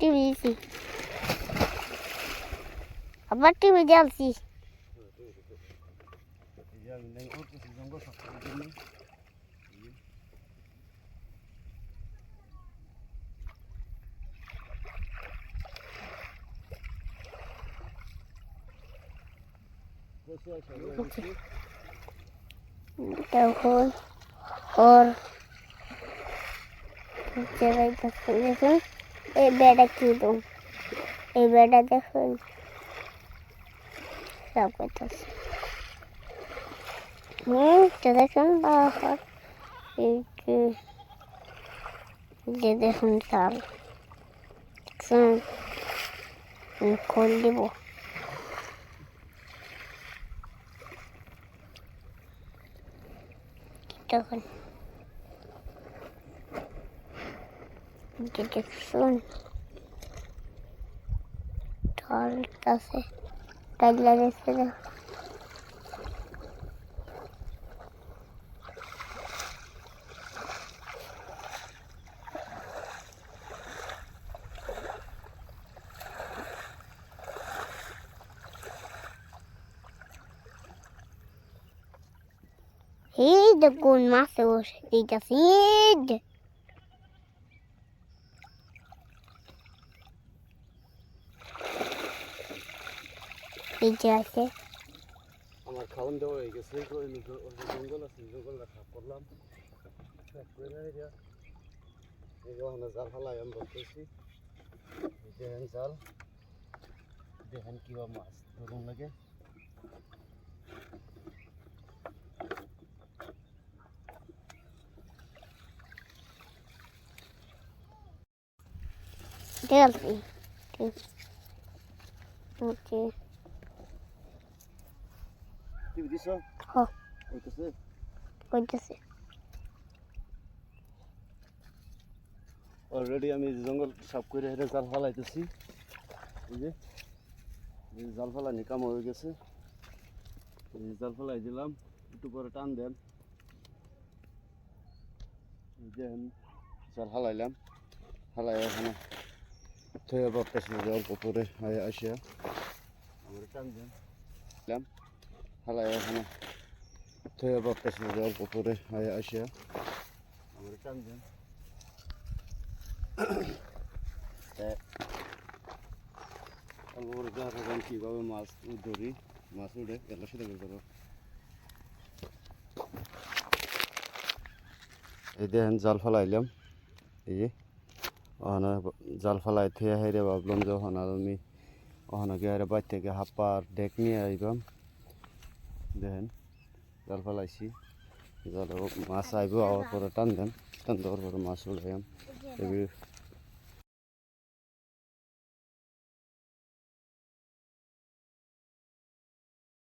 TV দিছি আবার TV জ্বালছি এই যে এই বেড়া কি দম এই বেড়া দেখুন। সব করতেছে হুম, তো দেখুন যে দেখুন আমি খোল দিব। তখন? যে দেখুন ঢলতাছে টাইলা রেখে দাও এই দেখুন এই যে- আছে আমার খাওয়ান দেওয়া হয়ে গেছে। জঙ্গল আছে জঙ্গলটা সাফ করলাম। জাল ফালাই আমি বলতেছি। দেখেন জাল। দেখেন কিবা মাছ ধরুন লাগে। দিছ হ্যাঁ। কইতেছে অলরেডি আমি জঙ্গল সাফ করে হেরে জাল ফালাইতেছি। এই যে জাল ফালানি কাম হয়ে গেছে। জাল ফালাই দিলাম। একটু পরে টান দেন। আমি জাল ফালাইলাম। ফালাই ওখানে থয়ে ভাবতেছি যে অল্প পরে আয়- আসিয়া। আমার টান দেন। ফালাই ওখানে থয়ে ভাবতেছি যে অল্প আয়- আসিয়া আমার করে কীভাবে মাছ ধরি, মাছ উঠে এগুলো সেটা করো এই দেখেন জাল ফালাইলাম, এই যে। ওখানে জাল ফালাই থেকে হেরে ভাবলাম যে ওখানে আমি ওখানে গিয়ে বাইর থেকে হাপ্পার ডেক নিয়ে আইবাম। দেখেন জাল ফালাইছি। জাল মাছ আইব আবার পরে টান দেন টান দেওয়ার পরে মাছ উঠাইম এগুলি